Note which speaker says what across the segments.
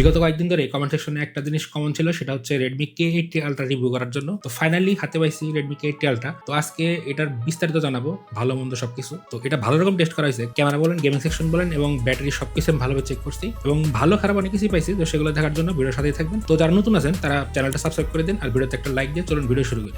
Speaker 1: বিগত কয়েকদিন ধরে কমেন্ট সেকশনে একটা জিনিস কমন ছিল, সেটা হচ্ছে Redmi K eighty ultra review করার জন্য। তো ফাইনালি হাতে পাইছি রেডমি কে এইটটি আলট্রা তো আজকে এটার বিস্তারিত জানাব, ভালো মন্দ সবকিছু। তো এটা ভালো রকম টেস্ট করা হয়েছে। ক্যামেরা বলেন গেমিং সেকশন বলেন, এবং ব্যাটারি সবকিছু আমি ভালোভাবে চেক করছি। এবং ভালো খারাপ অনেক কিছুই পাইছি, তো সেগুলো দেখার জন্য ভিডিওর সাথেই থাকবেন। তো যারা নতুন আছেন, তারা চ্যানেলটা সাবস্ক্রাইব করে দিন, আর ভিডিওতে একটা লাইক দিয়ে চলুন ভিডিও শুরু করি।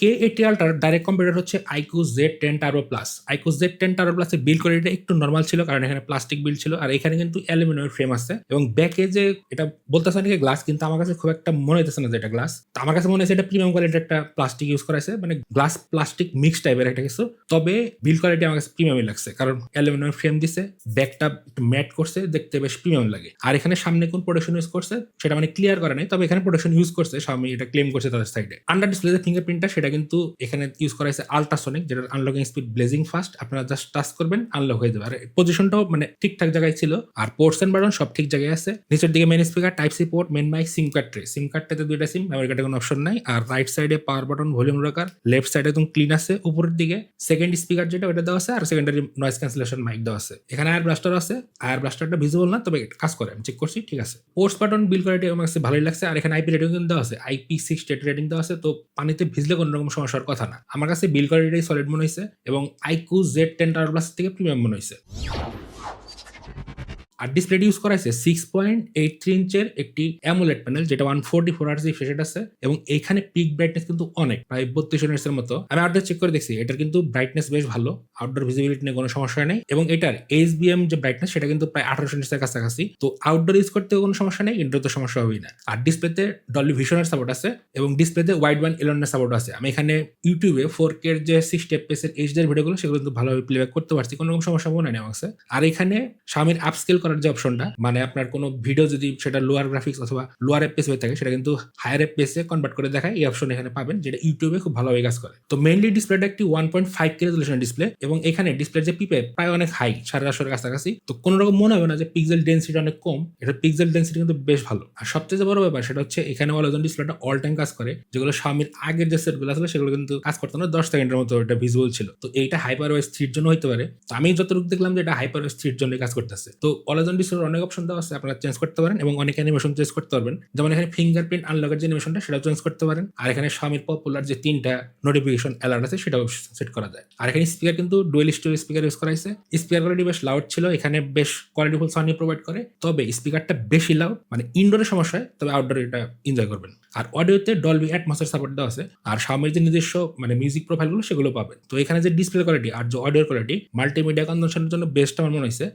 Speaker 1: K eighty ultra direct computer হচ্ছে iQOO Z ten turbo plus iQOO Z ten turbo প্লাসের বিল কোয়ালিটি একটু নর্মাল ছিল, কারণ এখানে প্লাস্টিক বিল ছিল, আর এখানে কিন্তু অ্যালুমিনিয়াম ফ্রেম আছে। এবং ব্যাকে যে এটা বলতেছে নাকি গ্লাস কিন্তু আমার কাছে খুব একটা মনে হইতেছে না যে এটা গ্লাস তো আমার কাছে মনে হচ্ছে এটা প্রিমিয়াম কোয়ালিটির একটা প্লাস্টিক ইউজ করা আছে মানে গ্লাস প্লাস্টিক মিক্স টাইপের একটা কিছু। তবে বিল কোয়ালিটি আমার কাছে প্রিমিয়ামই লাগছে, কারণ অ্যালুমিনিয়াম ফ্রেম দিছে ব্যাকটা একটু ম্যাট করছে, দেখতে বেশ প্রিমিয়াম লাগে। আর এখানে সামনে কোন প্রোটেকশন ইউজ করছে, সেটা মানে ক্লিয়ার করা নাই, তবে এখানে প্রোটেকশন ইউজ করছে, স্বামী এটা ক্লেম করছে তাদের সাইডে আন্ডার ডিসপ্লে ফিঙ্গারপ্রিন্টটা সেটা কিন্তু এখানে ইউজ করা হয়েছে আলট্রাসনিক যেটা আনলকিং স্পিড ব্লেজিং ফাস্ট আপনারা জাস্ট টাচ করবেন আনলক হয়ে যাবে। আর পজিশনটাও মানে ঠিকঠাক জায়গায় ছিল, আর পোর্টস এন্ড বাটন সব ঠিক জায়গায় আছে। নিচের দিকে main speaker type C port main mic SIM card tray SIM কার্ডটাতে দুইটা সিম মেমোরি কার্ডে কোনো অপশন নাই। আর রাইট সাইডে পাওয়ার বাটন ভলিউম রাখার লেফট সাইডে একদম ক্লিন আছে। উপরের দিকে সেকেন্ড স্পিকার যেটা ওটা দেওয়া আছে, আর সেকেন্ডারি নয়েজ ক্যান্সেলেশন মাইক দেওয়া আছে। এখানে আয়ার ব্লাস্টার আছে। আয়ার ব্লাস্টারটা ভিজিবল না, তবে কাজ করে, আমি চেক করছি, ঠিক আছে। পোর্টস বাটন বিল কোয়ালিটি আমার কাছে ভালোই লাগছে। আর এখানে আইপি রেটিং কিন্তু দেওয়া আছে। আইপি সিক্স রেটিং দেওয়া আছে। তো পানিতে ভিজলে কোনো রকম সমস্যার কথা না। আমার কাছে বিল কোয়ালিটি সলিড মনে হয়েছে এবং iQOO Z ten turbo plus থেকে প্রিমিয়াম মনে হয়েছে আর ডিসপ্লেটি ইউজ করা হয়েছে সিক্স পয়েন্ট এইট থ্রি ইঞ্চের একটি অ্যামুলেট প্যানেল যেটা one forty four hertz refreshed আছে, এবং এখানে পিক ব্রাইটনেস কিন্তু অনেক, প্রায় বত্রিশ ইউনিটসের মতো। আমি আউটডোর চেক করে দেখছি, এটার কিন্তু ব্রাইটনেস বেশ ভালো আউটডোর ভিজিবিলিটি নিয়ে কোনো সমস্যা নেই, এবং এটার এইচ বিএম যে ব্রাইটনেস সেটা কিন্তু প্রায় আঠারোশো ইউনিটসের কাছাকাছি। তো আউটডোর ইউজ করতে কোনো সমস্যা নেই ইনডোর তো সমস্যা হবেই না। আর ডিসপ্লেতে ডলি ভিশনের সাপোর্ট আছে, এবং ডিসপ্লেতে ওয়াইড ওয়ান ইলেভেনের সাপোর্ট আছে। আমি এখানে ইউটিউবে ফোর কে যে সিক্সটি এফপিএস এর এইচডি ভিডিওগুলো সেগুলো কিন্তু ভালোভাবে প্লেব্যাক করতে পারছি, কোনো রকম সমস্যা মনে নেই আমার। আর এখানে স্বামীর আপস্কেল করার যে অপশনটা মানে আপনার কোনো ভিডিও যদি সেটা লোয়ার গ্রাফিক্স অথবা লোয়ার এফপিএস হয়ে থাকে, সেটা কিন্তু হায়ার এফপিএসে কনভার্ট করে দেখায়, এই অপশন এখানে পাবেন, যেটা ইউটিউবে খুব ভালোভাবে কাজ করে। তো মেইনলি ডিসপ্লেটা একটি one point five K resolution display এবং এখানে ডিসপ্লের যে পিপে প্রায় অনেক হাই সাড়ে চারশোর কাছাকাছি। তো কোনো রকম মনে হবে না যে পিক্সেল ডেন্সিটি অনেক কম এটা পিক্সেল ডেন্সিটি কিন্তু বেশ ভালো। আর সবচেয়ে বড় ব্যাপার, সেটা হচ্ছে এখানে অলোজন ডিসপ্লেটা অল টাইম কাজ করে, যেগুলো স্বামীর আগের যে সেটগুলো আসলে সেগুলো কিন্তু কাজ করতো না, দশ সেকেন্ডের মতো এটা ভিজুয়াল ছিল। তো এইটা হাইপার ওয়েস থ্রির জন্য হতে পারে। তো আমি যতটুকু দেখলাম যে এটা হাইপার ওয়েস থ্রির জন্য কাজ করতেছে। তো অলোজন ডিসপ্লের অনেক অপশন দেওয়া আছে, আপনারা চেঞ্জ করতে পারেন এবং অনেক অ্যানিমেশন চেঞ্জ করতে পারবেন। যেমন এখানে ফিঙ্গারপ্রিন্ট আনলকের যে অ্যানিমেশনটা সেটাও চেঞ্জ করতে পারেন। আর এখানে স্বামীর পপুলার যে তিনটা নোটিফিকেশন অ্যালার্ট আছে, সেটাও সেট করা যায়। আর এখানে স্পিকার কিন্তু ডুয়েল স্টোর স্পিকার ইউজ করা হয়েছে। স্পিকার কোয়ালিটি বেশ লাউড ছিল, এখানে বেশ কোয়ালিটিফুল সাউন্ড প্রোভাইড করে। তবে স্পিকারটা বেশি লাউড মানে ইনডোরে সমস্যা হয়, তবে আউটডোরে এটা এনজয় করবেন। আর অডিওতে ডলবি অ্যাটমসের সাপোর্ট দেওয়া আছে। আর স্বামীর যে নিজস্ব মানে মিউজিক প্রোফাইলগুলো সেগুলো পাবেন। তো এখানে যে ডিসপ্লে কোয়ালিটি আর যে অডিও কোয়ালিটি মাল্টিমিডিয়া কনজামশনের জন্য বেস্ট আমার মনে হয়েছে।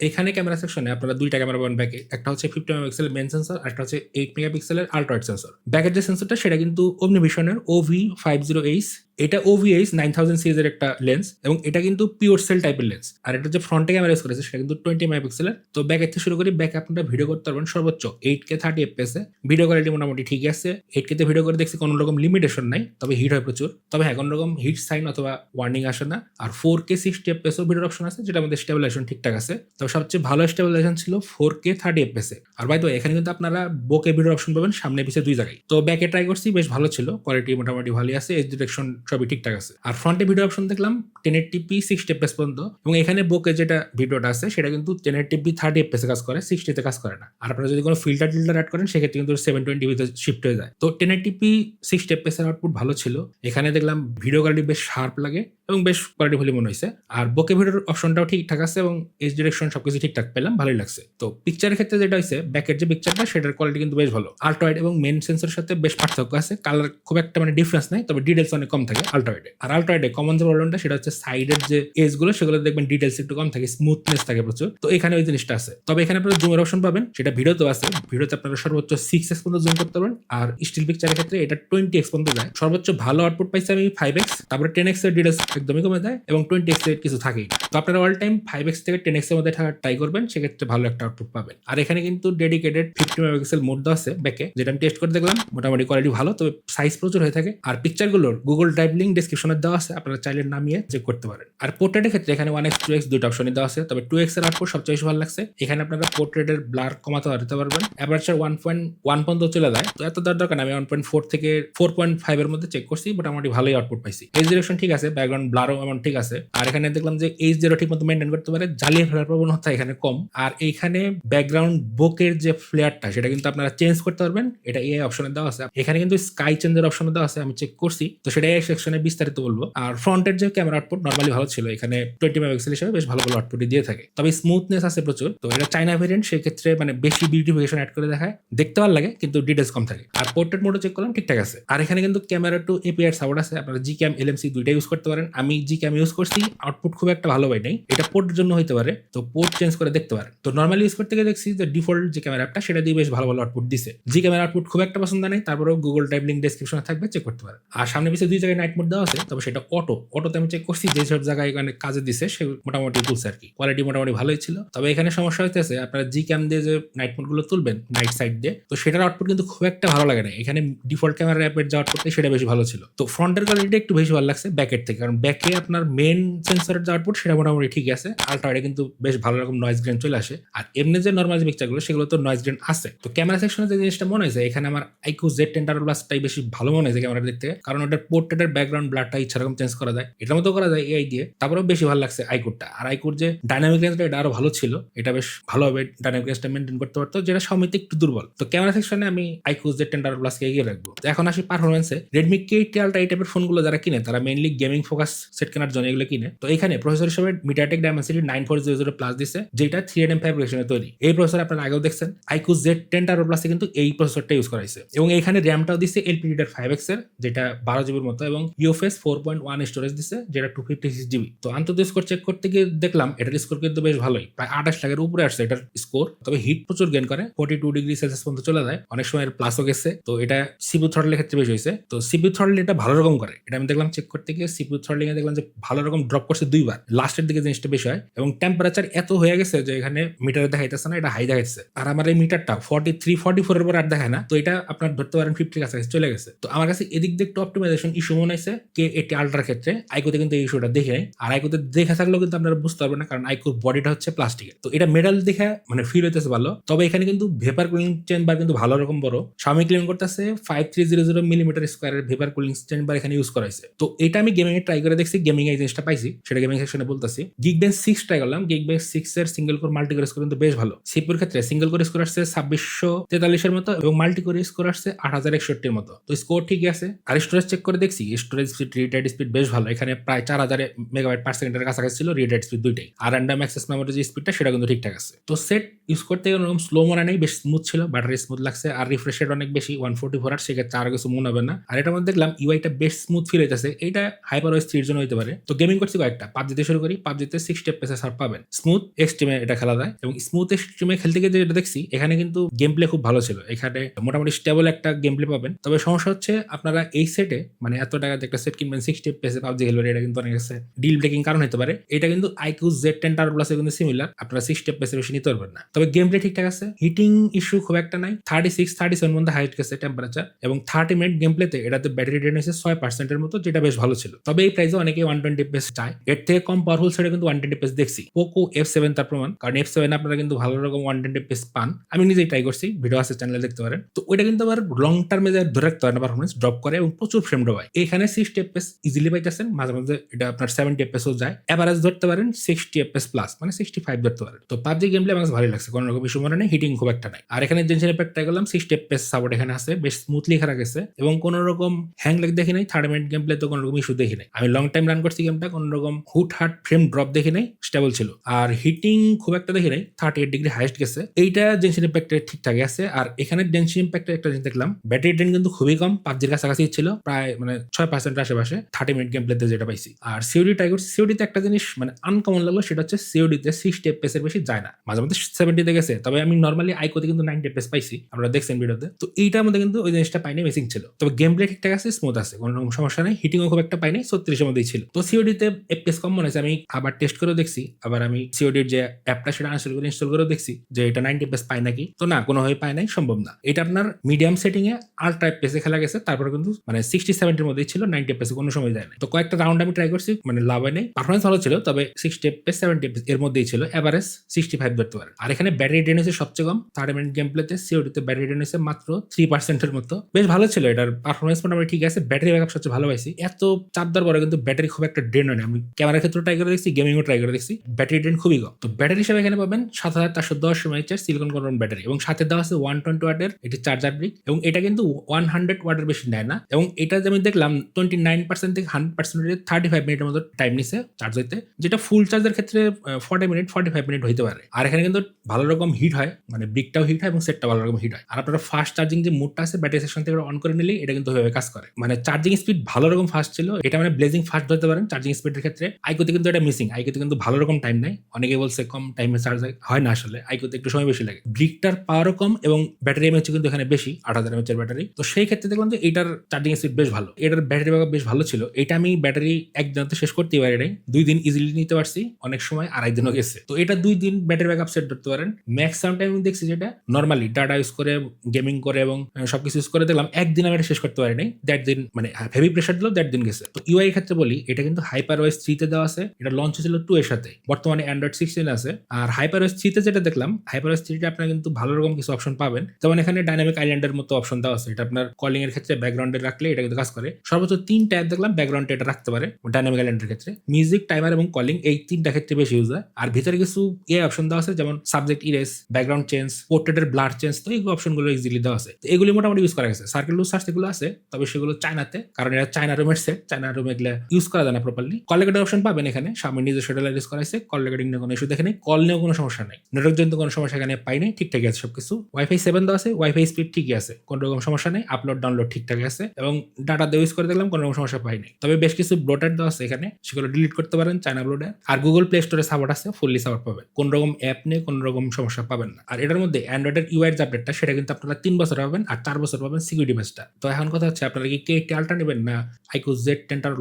Speaker 1: এখানে ক্যামেরা সেকশনে আপনারা দুইটা ক্যামেরা পাবেন ব্যাকে একটা হচ্ছে ফিফটি মেগাপিক্সেলের মেন সেন্সর একটা হচ্ছে এইট মেগাপিক্সেলের আল্ট্রাইট সেন্সর ব্যাকের যে সেন্সরটা সেটা কিন্তু অমনিভিশনের O V five zero H এটা ওভিএইচ নাইন থাউজেন্ড সিরিজের একটা লেন্স এবং এটা কিন্তু পিওর সেল টাইপের লেন্স আর এটা যে ফ্রন্টে ক্যামেরা ইউজ করেছে সেটা কিন্তু টোয়েন্টি মেগাপিক্সেলের তো ব্যাক থেকে শুরু করি ব্যাক আপনারা ভিডিও করতে পারবেন সর্বোচ্চ এইট কে থার্টি এফপিএস এ। ভিডিও কোয়ালিটি মোটামুটি ঠিক আছে। এইট কে তে ভিডিও করে দেখছি কোনো রকম লিমিটেশন নাই, তবে হিট হয় প্রচুর। তবে হ্যাঁ কোনো রকম হিট সাইন অথবা ওয়ার্নিং আসে না। আর ফোর কে সিক্সটি এফপিএস ও ভিডিওর অপশন আছে, যেটা আমাদের স্টেবিলাইজেশন ঠিকঠাক আছে। তবে সবচেয়ে ভালো স্টেবিলাইজেশন ছিল ফোর কে থার্টি এফপিএস এ। আর বাই তো এখানে কিন্তু আপনারা বোকে ভিডিওর অপশন পাবেন, সামনে পিছিয়ে দুই জায়গায়। তো ব্যাকে ট্রাই করছি, বেশ ভালো ছিল। কোয়ালিটি মোটামুটি ভালোই আছে এজ ডিরেকশন সবই ঠিকঠাক আছে। আর ফ্রন্টে ভিডিও অপশন দেখলাম ten T P sixty FPS পর্যন্ত। এবং এখানে বুকে যেটা ভিডিওটা আছে, সেটা কিন্তু টেন টিপি থার্টি এফপিএস কাজ করে সিক্সটিতে কাজ করে না। আর আপনারা যদি কোনো ফিল্টার টিল্টার অ্যাড করেন, সেক্ষেত্রে কিন্তু সেভেন টোয়েন্টিতে শিফট হয়ে যায়। তো টেন টিপি সিক্সটি এর আউটপুট ভালো ছিল। এখানে দেখলাম ভিডিও কোয়ালিটি বেশ শার্প লাগে। এবং বেশ কোয়ালিটি ভালো মনে হয়েছে আর বোকে ভিডিওর অপশনটাও ঠিকঠাক আছে এবং এজ ডিরেকশন সবকিছু ঠিকঠাক পেলাম, ভালোই লাগছে। তো পিকচারের ক্ষেত্রে যেটা হয়েছে ব্যাকের যে পিকচারটা সেটার কোয়ালিটি কিন্তু বেশ ভালো। আল্ট্রাইড এবং মেন সেন্সরের সাথে বেশ পার্থক্য আছে। কালার খুব একটা মানে ডিফারেন্স নাই, তবে ডিটেলস অনেক কম থাকে আল্ট্রাইডে আর আল্ট্রাইডে কমন যে প্রবলেমটা সেটা হচ্ছে সাইডের যে এজগুলো সেগুলো দেখবেন ডিটেলস একটু কম থাকে স্মুথনেস থাকে প্রচুর। তো এখানে ওই জিনিসটা আছে। তবে এখানে আপনারা জুমের অপশন পাবেন, সেটা ভিডিওতেও আছে। ভিডিওতে আপনারা সর্বোচ্চ সিক্স এক্স পর্যন্ত জুম করতে পারবেন। আর স্টিল পিকচারের ক্ষেত্রে এটা টোয়েন্টি এক্স পর্যন্ত যায়। সর্বোচ্চ ভালো আউটপুট পাইছে আমি ফাইভ এক্স তারপরে টেন এক্সের ডিটেলস একদমই কমে যায় এবং টোয়েন্টি এক্সের কিছু থাকেই তো আপনারা অল টাইম ফাইভ এক্স থেকে টেন এক্সের মধ্যে ট্রাই করবেন, সেক্ষেত্রে ভালো একটা আউটপুট পাবেন। আর এখানে কিন্তু ডেডিকেটেড ফিফটি মেগাপিক্সেল মোড দেওয়া আছে ব্যাকে যেটা আমি টেস্ট করে দেখলাম, মোটামুটি কোয়ালিটি ভালো, তবে সাইজ প্রচুর হয়ে থাকে। আর পিকচারগুলোর গুগল ড্রাইভ লিঙ্ক ডিসক্রিপশনে দেওয়া আছে, আপনারা চাইলে নামিয়ে চেক করতে পারেন। আর পোর্ট্রেটের ক্ষেত্রে এখানে ওয়ান এক্স টু এক্স দুইটা অপশনই দেওয়া আছে, তবে টু এক্সের আউটপুট সবচেয়ে বেশি ভালো লাগছে। এখানে আপনারা পোর্ট্রেটের ব্লার কমাতে পারতে পারবেন। অ্যাপারচার ওয়ান পয়েন্ট ওয়ান পর্যন্ত চলে যায়। তো এত দরকার আমি ওয়ান পয়েন্ট ফোর থেকে ফোর পয়েন্ট ফাইভ এর মধ্যে চেক করছি, মোটামুটি ভালোই আউটপুট পাইছি। এজ ডিরেকশন ঠিক আছে ব্যাকগ্রাউন্ড ব্লারও এমন ঠিক আছে। আর এখানে দেখলাম যে এইচ জিরো ঠিক মতো মেনটেন করতে পারে, জ্বালিয়ে ফেলার প্রবণতা এখানে কম। আর এইখানে ব্যাকগ্রাউন্ড বোকের যে ফ্লেয়ারটা সেটা কিন্তু আপনারা চেঞ্জ করতে পারবেন। এটা এই অপশনে দেওয়া আছে। এখানে কিন্তু স্কাই চেঞ্জের অপশনে দেওয়া আছে, আমি চেক করছি। তো সেটা এই সেকশনে বিস্তারিত বলব। আর ফ্রন্টের যে ক্যামেরা আউটপুট নর্মালি ভালো ছিল। এখানে টোয়েন্টি মেগাপিক্সেল হিসেবে বেশ ভালো ভালো আউটপুট দিয়ে থাকে। তবে স্মুথনেস আছে প্রচুর। তো এটা চাইনা ভেরিয়েন্ট সেক্ষেত্রে মানে বেশি বিউটিফিকেশন অ্যাড করে দেখায়। দেখতে ভালো লাগে, কিন্তু ডিটেলস কম থাকে। আর পোর্ট্রেট মোডও চেক করলাম, ঠিকঠাক আছে। আর এখানে কিন্তু ক্যামেরা টু এপিআর সাপোর্ট আছে। আপনারা জি ক্যাম এলএমসি দুইটা ইউজ করতে পারেন। আমি জি ক্যাম ইউজ করছি আউটপুট খুব একটা ভালো পাই নাই। এটা পোর্টের জন্য হতে পারে, তো পোর্ট চেঞ্জ করে দেখতে পারে তো নর্মালি ইউজ করতে গিয়ে দেখছি যে ডিফল্ট যে ক্যামেরা অ্যাপটা সেটা দিয়ে বেশ ভালো ভালো আউটপুট দিছে। জি ক্যামেরা আউটপুট খুব একটা পছন্দ নেই, তারপরেও গুগল টাইপ লিঙ্ক ডেসক্রিপশনে থাকবে চেক করতে পারে আর সামনে পিছিয়ে দুই জায়গায় নাইট মোড দেওয়া আছে, তবে সেটা অটো অটোতে আমি চেক করছি, যে সব জায়গায় এখানে কাজে দিছে, সে মোটামুটি তুলছে আর কি। কোয়ালিটি মোটামুটি ভালোই ছিল। তবে এখানে সমস্যা হইতেছে, আপনারা জি ক্যাম দিয়ে যে নাইট মোডগুলো তুলবেন নাইট সাইড দিয়ে, তো সেটার আউটপুট কিন্তু খুব একটা ভালো লাগে না। এখানে ডিফল্ট ক্যামেরা অ্যাপের যে আউটপুট সেটা বেশি ভালো ছিল। তো ফ্রন্টের কোয়ালিটি একটু বেশি ভালো লাগছে ব্যাকের থেকে, কারণ ব্যাকে আপনার মেন সেন্সরের যে আউটপুট সেটা মোটামুটি ঠিক আছে। আলট্রাওয়াইডে কিন্তু বেশ ভালো রকম নয়েজ গ্রেন চলে আসে। আর এমনি যে নর্মাল যে পিকচারগুলো সেগুলো তো নয়েজ গ্রেন আছে। তো ক্যামেরা সেকশনে যে জিনিসটা মনে হয়েছে, এখানে আমার আইকু জেড টেন টার প্লাসটাই বেশি ভালো মনে হয়েছে ক্যামেরা দেখতে। কারণ ওটার পোর্ট্রেটের ব্যাকগ্রাউন্ড ব্লাডটা ইচ্ছা রকম চেঞ্জ করা যায়। এটার মতো করা যায় এআই দিয়ে। তারপরেও বেশি ভালো লাগছে আইকুরটা আর আইকুর যে ডাইনামিক রেঞ্জটা এটা আরও ভালো ছিল। এটা বেশ ভালোভাবে ডাইনামিক রেঞ্জটা মেনটেন করতে পারতো, যেটা সমিতি একটু দুর্বল। তো ক্যামেরা সেকশনে আমি আইকু জেড টেন টার প্লাসকে এগিয়ে রাখব। এখন আসি পারফরমেন্সে রেডমি কে টেলটা এই টাইপের ফোনগুলো যারা কিনে, তারা মেইনলি গেমিং ফোকাস সেট কেনার জন্য এগুলো কিনে। তো এখানে প্রসেসর হিসেবে MediaTek Dimensity nine four zero zero plus দিচ্ছে যেটা থ্রি এম ফ্যাব্রিকেশনে তৈরি। এই প্রসেসর আপনারা আগেও দেখছেন আইকু জেড টেন টার প্লাসে কিন্তু এই প্রসেসরটা ইউজ করা হয়েছে এবং এখানে র্যামটাও দিচ্ছে এলপিডিটার ফাইভ এক্সের, যেটা বারো জিবির মতো, এবং U F S four point one storage দিচ্ছে যেটা টু ফিফটি সিক্স জিবি তো আন্তর্জাতিক স্কোর চেক করতে গিয়ে দেখলাম, এটার স্কোর কিন্তু বেশ ভালোই। প্রায় আঠাশ লাখের উপরে আসছে এটার স্কোর তবে হিট প্রচুর গেন করে ফোর্টি টু ডিগ্রি সেলসিয়াস পর্যন্ত চলে যায়। অনেক সময় এর প্লাসও গেছে, তো এটা সিপু থ্রটলের ক্ষেত্রে বেশি হয়েছে। তো সিপু থ্রটল এটা ভালো রকম করে, এটা আমি দেখলাম চেক করতে গিয়ে সিপু থ্রটলিং এ দেখলাম যে ভালো রকম ড্রপ করছে দুইবার। লাস্টের দিকে জিনিসটা বেশি হয় এবং টেম্পারেচার এত হয়ে গেছে যে এখানে মিটারে দেখাইতেছে না, এটা হাই দেখাইছে আর আমার এই মিটারটা ফর্টি থ্রি ফর্টি ফোর এর পর আর দেখায় না, তো এটা আপনার ধরতে পারেন ফিফটির কাছাকাছি চলে গেছে। তো আমার কাছে এদিক দিয়ে একটু অপটিমাইজেশন ইস্যু মনে হয়েছে কে এটি আল্ট্রার ক্ষেত্রে। আইকোতে কিন্তু এই ইস্যুটা দেখে নেই আর আইকোতে দেখে থাকলেও কিন্তু আপনারা বুঝতে পারবেন না, কারণ আইকোর বডিটা হচ্ছে প্লাস্টিকের তো এটা মেটাল দেখে মানে ফিল হইতেছে ভালো। তবে এখানে কিন্তু ভেপার কুলিং চেম্বার কিন্তু ভালো রকম বড়। স্বামী ক্লিন করতেছে five three zero zero millimetre স্কোয়ারের ভেপার কুলিং চেম্বার এখানে ইউজ করা হয়েছে। তো এটা আমি গেমিং এ ট্রাই করে দেখছি গেমিং এই জিনিসটা পাইছি, সেটা গেমিং সেকশনে বলতেছি। গিগ বেঞ্চ সিক্স ট্রাই করলাম গিগ বেঞ্চ সিক্স এর single core multi core score কিন্তু বেশ ভালো। সিপুর ক্ষেত্রে সিঙ্গেল কোর স্কোর আসছে ছাব্বিশশো তেতাল্লিশের মতো এবং মাল্টি কোর স্কোর আসছে আট হাজার একষট্টির মতো। তো স্কোর ঠিকই আছে। আর স্টোরেজ চেক করে দেখছি স্টোরেজ স্পিড স্পিড বেশ ভালো। এখানে প্রায় চার হাজার মেগাবাইট পার সেকেন্ডের কাছাকাছি ছিল রিড স্পিড দুইটাই। আর র্যান্ডাম অ্যাক্সেস মেমোরি যে স্পিডটা সেটা কিন্তু ঠিকঠাক আছে। তো সেট ইউজ করতে ওরকম স্লো মনে নেই, বেশ স্মুথ ছিল ব্যাটারি স্মুথ লাগছে। আর রিফ্রেশ রেট অনেক বেশি ওয়ান ফোর্টি ফোর আর সেক্ষেত্রে আর কিছু মনে হবে না। আর এটার মধ্যে দেখলাম ইউআইটা বেশ স্মুথ ফিল হইতেছে। এটা হাইপার ওয়েস থ্রির জন্য হতে পারে। তো গেমিং করছি কয়েকটা। পাবজিতে শুরু করি। পাবজিতে সিক্স স্টেপ পেসে সার পাবেন। স্মুথ এক্সট্রিমে এটা খেলা যায়। এবং স্মুথ এক্সট্রিমে খেলতে গিয়ে যেটা দেখছি, এখানে কিন্তু গেম প্লে খুব ভালো ছিল। এখানে মোটামুটি স্টেবল একটা গেম প্লে পাবেন। তবে সমস্যা হচ্ছে আপনারা এই সেটে মানে এত টাকা একটা সেট কিনবেন সিক্স স্টেপ পেসে পাবজি খেলবেন, এটা কিন্তু অনেক কাছে ডিল ব্রেকিং কারণ হতে পারে। এটা কিন্তু আইকিউ জেড টেন টার প্লাসে কিন্তু সিমিলার আপনারা সিক্স স্টেপ পেসে বেশি নিতে পারবেন না। তবে গেম প্লে ঠিকঠাক আছে। হিটিং ইস্যু খুব একটা নাই। থার্টি সিক্স থার্টি সেভেন মধ্যে হাইট গেছে টেম্পারেচার এবং থার্টি মিনিট গেম প্লেতে এটাতে ব্যাটারি ড্রেন হয়েছে ছয় পার্সেন্টের মতো, যেটা বেশ ভালো ছিল। তবে এই প্রাইসে অনেকে ওয়ান টোয়েন্টি পেস চায়। এর থেকে কম পাওয়ারফুল সেটা কিন্তু ওয়ান টোয়েন্টি পেস দেখছি। পোকো এফ সেভেন তার প্রমাণ। কারণ এফ সেভেন আপনারা কিন্তু ভালো রকম ওয়ান টোয়েন্টি পেস পান। আমি নিজেই ট্রাই করছি। ভিডিও আছে চ্যানেলে দেখতে পারেন। তো ওইটা কিন্তু আবার লং টার্মে যা ধরে রাখতে হয় না পারফরমেন্স ড্রপ করে এবং প্রচুর ফ্রেম ড্রপ হয়। এখানে সিক্সটি এফ পেস ইজিলি পাইতেছেন। মাঝে মাঝে এটা আপনার সেভেন্টি এফ এসও যায়। অ্যাভারেজ ধরতে পারেন সিক্সটি এফ পেস প্লাস মানে সিক্সটি ফাইভ ধরতে পারেন। তো পাবজি গেম প্লে আমার ভালোই লাগছে। কোনো রকম ইস্যু মনে নেই হিটিং খুব একটা নাই। আর এখানে জেনসেন এফেক্ট ট্রাই করলাম সিক্সটি এফ পেস সাপোর্ট এখানে আছে, বেশ স্মুথলি খেলা গেছে। এবং কোনো রকম হ্যাং লেগ দেখি নাই থার্ড মিনিট গেম প্লে তো কোনো রকম ইস্যু দেখি নাই। আমি লং টাইম রান করছি গেমটা কোনো রকম হুট হাট ফ্রেম ড্রপ দেখি নাই স্টেবল ছিল। আর হিটিং খুব একটা দেখি নাই থার্টি এইট ডিগ্রি হাইস্ট গেছে। এইটা জেনসিন ইম্প্যাক্টে ঠিকঠাক আছে। আর এখানে জেনসিন ইম্প্যাক্টের একটা জিনিস দেখলাম ব্যাটারি ড্রেন কিন্তু খুবই কম, পাবজির কাছাকাছি ছিল, প্রায় মানে ছয় পার্সেন্ট আশেপাশে থার্টি মিনিট গেম প্লেতে যেটা পাইছি। আর সিওডি ট্রাই করছি সিওডিতে একটা জিনিস মানে আনকমন লাগল, সেটা হচ্ছে সিওডিতে সিক্সটি এফএসের বেশি যায় না। মাঝে মধ্যে সেভেন্টিতে গেছে, তবে আমি নর্মালি আইকোতে কিন্তু নাইনটি এফএস পাইছি আমরা দেখছেন ভিডিওতে। তো এইটার মধ্যে কিন্তু ওই জিনিসটা পাইনি মিসিং ছিল। তবে গেম প্লে ঠিকঠাক আছে স্মুথ আছে কোনো রকম সমস্যা নেই হিটিংও খুব একটা পাইনি ছত্রিশের মধ্যেই ছিল। তো সিওডিতে এফপিএস কম মনে হয়েছে। আমি আবার টেস্ট করেও দেখছি। আবার আমি সিওডির যে অ্যাপটা সেটা আনস্টল করে ইনস্টল করেও দেখছি যে এটা নাইনটি এফএস পায় নাকি। তো না কোনোভাবে পায় নাই, সম্ভব না। এটা আপনার মিডিয়াম সেটিং এ আল্ট্রা এফপিএসে খেলা গেছে। তারপরে কিন্তু মানে সিক্সটি সেভেন্টির মধ্যেই ছিল নাইনটি এফপিএস কোনো সময় যায় না তো কয়েকটা রাউন্ড আমি ট্রাই করছি মানে লাভ হয় নেই। পারফরমেন্স ভালো ছিল, তবে সিক্সটি এফপিএস সেভেন্টি এফপিএস এর মধ্যেই ছিল। এভারেজ সিক্সটি ফাইভ ধরতে পারে। আর এখানে ব্যাটারি ড্রেন হচ্ছে সবচেয়ে কম। থার্টি মিনিট গেম প্লেতে সিওডিতে ব্যাটারি ড্রেন হচ্ছে মাত্র থ্রি পার্সেন্টের মতো। বেশ ভালো ছিল। এটার পারফরমেন্স মোটামুটি ঠিক আছে। ব্যাটারি ব্যাকআপ সবচেয়ে ভালো পাইছি। এত চাপ দেওয়ার পরে কিন্তু ব্যাটারি খুব একটা ড্রেন হয় না। আমি ক্যামেরার ক্ষেত্রে ট্রাই করে দেখছি গেমিংও ট্রাই করে দেখছি ব্যাটারি ড্রেন খুবই কম। তো ব্যাটারি হিসেবে এখানে পাবেন সাত হাজার চারশো দশ এমএইচের সিলিকন কার্বন ব্যাটারি এবং সাথে দেওয়া আছে ওয়ান টোয়েন্টি ওয়াটের একটি চার্জার ব্রিক এবং এটা কিন্তু ওয়ান হান্ড্রেড ওয়াটের বেশি নেয় না এবং এটা আমি দেখলাম টোয়েন্টি নাইন পার্সেন্ট থেকে হান্ড্রেড পার্সেন্ট থার্টি ফাইভ মিনিটের মতো টাইম নিছে চার্জ হইতে, যেটা ফুল চার্জের ক্ষেত্রে forty minute forty five minute হইতে পারে। আর এখানে কিন্তু ভালো রকম হিট হয় মানে ব্রিকটাও হিট হয় এবং সেটটা ভালো রকম হিট হয়। আর আপনারা ফাস্ট চার্জিং যে মুডটা আছে ব্যাটারি সেকশন থেকে অন করে নিলেই এটা কিন্তু কাজ করে। মানে চার্জিং স্পিড ভালো রকম ফাস্ট ছিল, এটা মানে ব্লেজিং ফাস্ট ধরতে পারেন চার্জিং স্পিডের ক্ষেত্রে। আইকোতে কিন্তু এটা মিসিং আইকোতে কিন্তু ভালো রকম টাইম নেই অনেকে বলছে কম টাইমে চার্জ হয় না আসলে, আইকোতে একটু সময় বেশি লাগে। ব্রিকটার পাওয়ারও কম এবং ব্যাটারি এমএচ কিন্তু এখানে বেশি, আট হাজার এমএচের ব্যাটারি তো সেই ক্ষেত্রে দেখলাম যে এটার চার্জিং স্পিড বেশ ভালো। এটার ব্যাটারি ব্যাকআপ বেশ ভালো ছিল। এটা আমি ব্যাটারি একদিনতে শেষ করতেই পারি নাই। দুই দিন ইজিলি নিতে পারছি, অনেক সময় আড়াই দিনও গেছে। তো এটা দুই দিন ব্যাটারি ব্যাকআপ সেট ধরতে পারেন। ম্যাক্সিমাম টাইম দেখছি যেটা নর্মালি ডাটা ইউজ করে গেমিং করে এবং সবকিছু ইউজ করে দেখলাম, একদিন আমি এটা শেষ করতে পারি নাই। দ্যাট দিন মানে হেভি প্রেশার দিলেও দ্যাট দিন গেছে। তো ইউআই ক্ষেত্রে বলি, এটা কিন্তু হাইপার ওয়েস থ্রিতে দেওয়া আছে। এটা লঞ্চ হয়েছিল টু এর সাথে। বর্তমানে অ্যান্ড্রয়েড সিক্সটিন আছে। আর হাইপার ওয়েস থ্রিতে যেটা দেখলাম হাইপার ওয়েস থ্রিতে আপনার কিন্তু ভালো রকম কিছু অপশন পাবেন। যেমন এখানে ডাইনামিক আইল্যান্ডের মতো অপশন দেওয়া আছে। এটা আপনার কলিং এর ক্ষেত্রে ব্যাকগ্রাউন্ডে রাখলে এটা কিন্তু কাজ করে। সর্বোচ্চ তিন ট্যাব দেখলাম ব্যাকগ্রাউন্ডে এটা রাখতে পারে ডাইনামিক আইল্যান্ডের ক্ষেত্রে। মিউজিক টাইমার এবং কলিং এই তিনটা ক্ষেত্রে বেশি ইউজ হয়। আর ভিতরে কিছু এ অপশন দেওয়া আছে, যেমন সাবজেক্ট ইরেস ব্যাকগ্রাউন্ড চেঞ্জ পোর্ট্রেটের ব্লার চেঞ্জ তো এইগুলো অপশনগুলো ইজিলি দেওয়া আছে। এগুলি মোটামুটি ইউজ করা গেছে। সার্কেল সার্চ এগুলো আছে, তবে সেগুলো চায়নাতে কারণ এটা চায়না রুমের সেট চায়না রুমে এগুলো ইউজ করা যায় না প্রপারলি কল রেকর্ডের অপশন পাবেন এখানে। সামনে নিজের সেটেলাইট ইউজ করা আছে কল রেকর্ডিং নিয়ে কোনো ইস্যু দেখেনি কল নিয়েও কোনো সমস্যা নেই। নেটওয়ার্ক জনিত কোনো সমস্যা এখানে পাইনি ঠিকঠাকই আছে সব কিছু ওয়াইফাই সেভেন দেওয়া আছে। ওয়াইফাই স্পিড ঠিকই আছে। কোনো রকম সমস্যা নেই। আপলোড ডাউনলোড ঠিকঠাক আছে। এবং ডাটা দিয়ে ইউজ করে দেখলাম কোনো রকম সমস্যা পাইনি তবে বেশ কিছু ব্লোটার দেওয়া আছে এখানে। সেগুলো ডিলিট করতে পারেন চায়না ব্লোটার আর গুগল প্লে স্টোরে সাপোর্ট আছে। ফুললি সাপোর্ট পাবেন। কোন রকম অ্যাপ নিয়ে কোনো রকম সমস্যা পাবেন না। আর এটার মধ্যে অ্যান্ড্রয়েডের ইউআই যে আপডেটটা সেটা কিন্তু আপনারা তিন বছর পাবেন আর চার বছর পাবেন সিকিউরিটি বেসটা তো এখন কথা হচ্ছে, আপনারা কি কে এইটটি আলট্রা নেবেন না? আইকো জেড টেন টার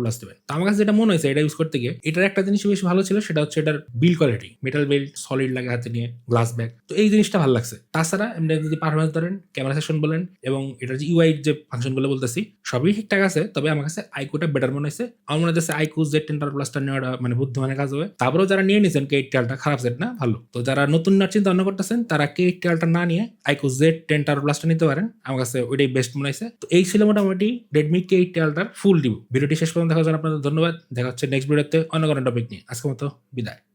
Speaker 1: তো আমার কাছে যেটা মনে হয়েছে, এটা ইউজ করতে গিয়ে, এটার একটা জিনিস বেশ ভালো ছিল, সেটা হচ্ছে এটার build quality metal belt solid লাগে হাতে নিয়ে গ্লাস ব্যাগ তো এই জিনিসটা ভালো লাগছে। তাছাড়া এমনি যদি পারফরমেন্স ধরেন ক্যামেরা সেকশন বলেন, এবং এটার যে ইউআই যে ফাংশনগুলো বলতেছি, সবই ঠিকঠাক আছে, তবে আমার কাছে বেটার মনে হয়েছে। আমার মনে হচ্ছে আইকো জেড টেন প্লাসটা নেওয়াটা মানে বুদ্ধিমানের কাজ হবে। তারপরেও যারা নিয়ে নিয়েছেন কে আলটা খারাপ সেট না, ভালো। তো যারা নতুন নেওয়ার চিন্তা ভাবনা করতেছেন, তারা কে আলটা না নিয়ে আইকো জেড টেন প্লাসটা নিতে পারেন। আমার কাছে ওইটাই বেস্ট মনে হয়েছে। তো এই ছিল মোটামুটি Redmi K eighty ultra full review ভিডিওটি শেষ পর্যন্ত জন্য আপনাদের ধন্যবাদ। দেখা হচ্ছে নেক্সট ভিডিওতে অন্য কোনো টপিক নিয়ে। আজকের মতো বিদায়।